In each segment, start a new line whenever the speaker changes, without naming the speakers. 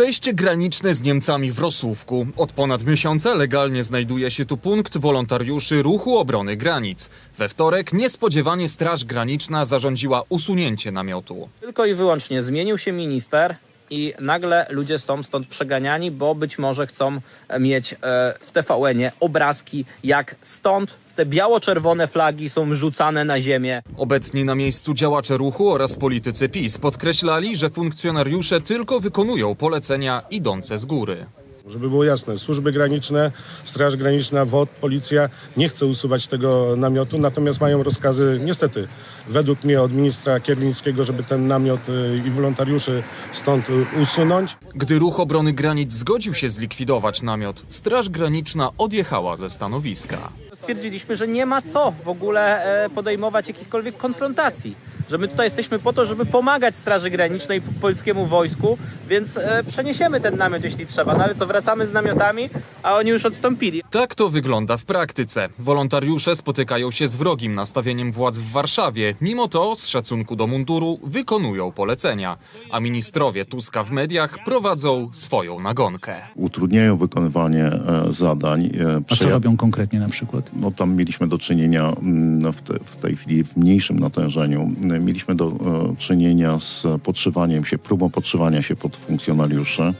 Przejście graniczne z Niemcami w Rosówku. Od ponad miesiąca legalnie znajduje się tu punkt wolontariuszy Ruchu Obrony Granic. We wtorek niespodziewanie Straż Graniczna zarządziła usunięcie namiotu.
Tylko i wyłącznie zmienił się minister i nagle ludzie są stąd przeganiani, bo być może chcą mieć e, w TVN-ie obrazki, jak stąd te biało-czerwone flagi są rzucane na ziemię.
Obecni na miejscu działacze ruchu oraz politycy PiS podkreślali, że funkcjonariusze tylko wykonują polecenia idące z góry.
Żeby było jasne, służby graniczne, Straż Graniczna, WOT, policja nie chce usuwać tego namiotu, natomiast mają rozkazy, niestety, według mnie od ministra Kierwińskiego, żeby ten namiot y, i wolontariuszy stąd y, usunąć.
Gdy Ruch Obrony Granic zgodził się zlikwidować namiot, Straż Graniczna odjechała ze stanowiska.
Stwierdziliśmy, że nie ma co w ogóle e, podejmować jakichkolwiek konfrontacji. Że my tutaj jesteśmy po to, żeby pomagać Straży Granicznej polskiemu wojsku, więc e, przeniesiemy ten namiot, jeśli trzeba. No ale co, wracamy z namiotami, a oni już odstąpili.
Tak to wygląda w praktyce. Wolontariusze spotykają się z wrogim nastawieniem władz w Warszawie. Mimo to, z szacunku do munduru, wykonują polecenia. A ministrowie Tuska w mediach prowadzą swoją nagonkę.
utrudniają wykonywanie e, zadań. e,
A co
przeja-
robią konkretnie na przykład?
No, tam mieliśmy do czynienia mm, w, te, w tej chwili w mniejszym natężeniu. Mm, Mieliśmy do e, czynienia z podszywaniem się, próbą podszywania się pod funkcjonariuszy e,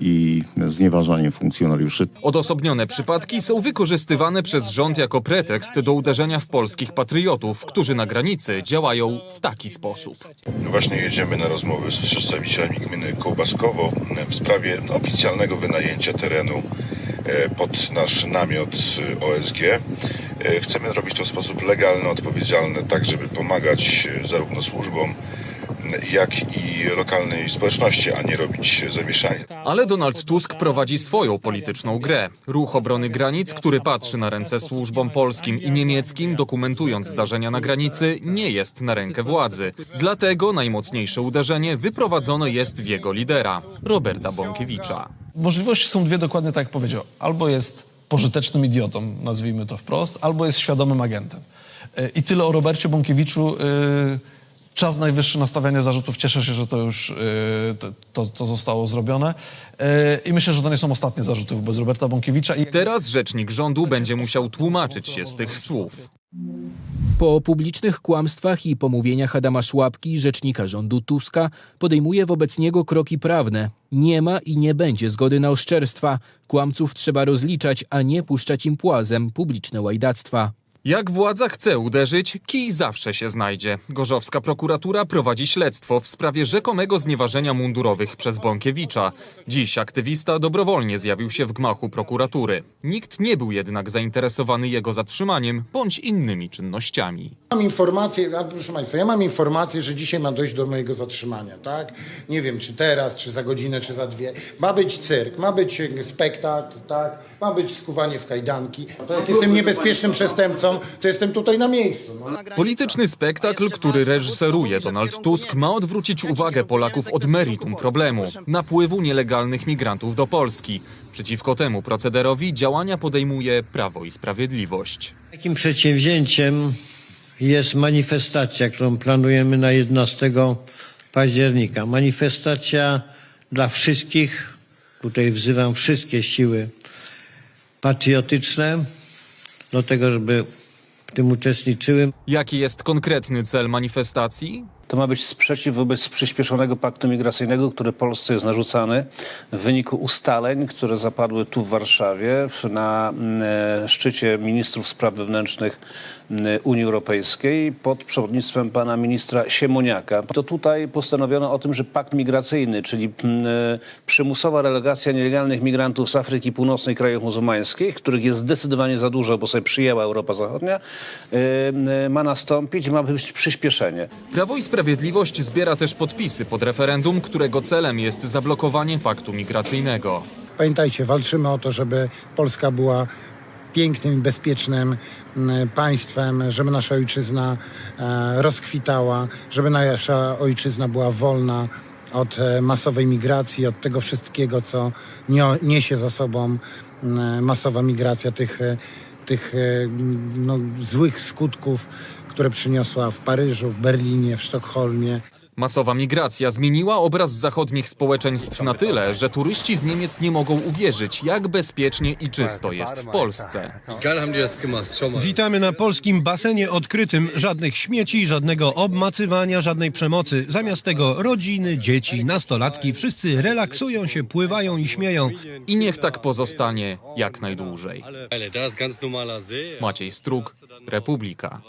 i znieważaniem funkcjonariuszy.
Odosobnione przypadki są wykorzystywane przez rząd jako pretekst do uderzenia w polskich patriotów, którzy na granicy działają w taki sposób.
Właśnie jedziemy na rozmowy z przedstawicielami gminy Kołbaskowo w sprawie oficjalnego wynajęcia terenu e, pod nasz namiot e, OSG. E, Chcemy robić to w sposób legalny, odpowiedzialny, tak żeby pomagać zarówno służbom, jak i lokalnej społeczności, a nie robić zamieszania.
Ale Donald Tusk prowadzi swoją polityczną grę. Ruch obrony granic, który patrzy na ręce służbom polskim i niemieckim, dokumentując zdarzenia na granicy, nie jest na rękę władzy. Dlatego najmocniejsze uderzenie wyprowadzone jest w jego lidera, Roberta Bąkiewicza.
Możliwości są dwie dokładnie tak jak powiedział. Albo jest pożytecznym idiotą, nazwijmy to wprost, albo jest świadomym agentem. E, I tyle o Robercie Bąkiewiczu. e, Czas najwyższy na stawianie zarzutów. Cieszę się, że to już e, to, to, zostało zrobione. E, I myślę, że to nie są ostatnie zarzuty wobec Roberta Bąkiewicza. I
Teraz rzecznik rządu będzie musiał tłumaczyć się z tych słów.
Po publicznych kłamstwach i pomówieniach Adama Szłapki, rzecznika rządu Tuska, podejmuje wobec niego kroki prawne. Nie ma i nie będzie zgody na oszczerstwa. Kłamców trzeba rozliczać, a nie puszczać im płazem publiczne łajdactwa.
Jak władza chce uderzyć, kij zawsze się znajdzie. Gorzowska prokuratura prowadzi śledztwo w sprawie rzekomego znieważenia mundurowych przez Bąkiewicza. Dziś aktywista dobrowolnie zjawił się w gmachu prokuratury. Nikt nie był jednak zainteresowany jego zatrzymaniem bądź innymi czynnościami.
Mam informację, a proszę Państwa, ja mam informację, że dzisiaj ma dojść do mojego zatrzymania, tak? Nie wiem, czy teraz, czy za godzinę, czy za dwie. Ma być cyrk, ma być e, spektakl, tak? Ma być skuwanie w kajdanki. To jak jestem niebezpiecznym przestępcą, to jestem tutaj na miejscu. No.
Polityczny spektakl, który reżyseruje Donald Tusk, ma odwrócić uwagę Polaków od meritum problemu napływu nielegalnych migrantów do Polski. Przeciwko temu procederowi działania podejmuje Prawo i Sprawiedliwość.
Takim przedsięwzięciem jest manifestacja, którą planujemy na 11 października. Manifestacja dla wszystkich, tutaj wzywam wszystkie siły patriotyczne do tego, żeby w tym uczestniczyły.
Jaki jest konkretny cel manifestacji?
To ma być sprzeciw wobec przyspieszonego paktu migracyjnego, który Polsce jest narzucany w wyniku ustaleń, które zapadły tu w Warszawie na mm, e, szczycie ministrów spraw wewnętrznych mm, Unii Europejskiej pod przewodnictwem pana ministra Siemoniaka. To tutaj postanowiono o tym, że pakt migracyjny, czyli mm, e, przymusowa relegacja nielegalnych migrantów z Afryki Północnej, krajów muzułmańskich, których jest zdecydowanie za dużo, bo sobie przyjęła Europa Zachodnia, e, e, ma nastąpić, ma być przyspieszenie.
Prawo i zbiera też podpisy pod referendum, którego celem jest zablokowanie paktu migracyjnego.
Pamiętajcie, walczymy o to, żeby Polska była pięknym bezpiecznym mm, państwem, żeby nasza ojczyzna e, rozkwitała, żeby nasza ojczyzna była wolna od e, masowej migracji, od tego wszystkiego, co niesie za sobą mm, masowa migracja tych, e, tych e, no, złych skutków, które przyniosła w Paryżu, w Berlinie, w Sztokholmie.
Masowa migracja zmieniła obraz zachodnich społeczeństw na tyle, że turyści z Niemiec nie mogą uwierzyć, jak bezpiecznie i czysto jest w Polsce.
Witamy na polskim basenie odkrytym. Żadnych śmieci, żadnego obmacywania, żadnej przemocy. Zamiast tego rodziny, dzieci, nastolatki, wszyscy relaksują się, pływają i śmieją.
I niech tak pozostanie jak najdłużej. Maciej Strug, Republika.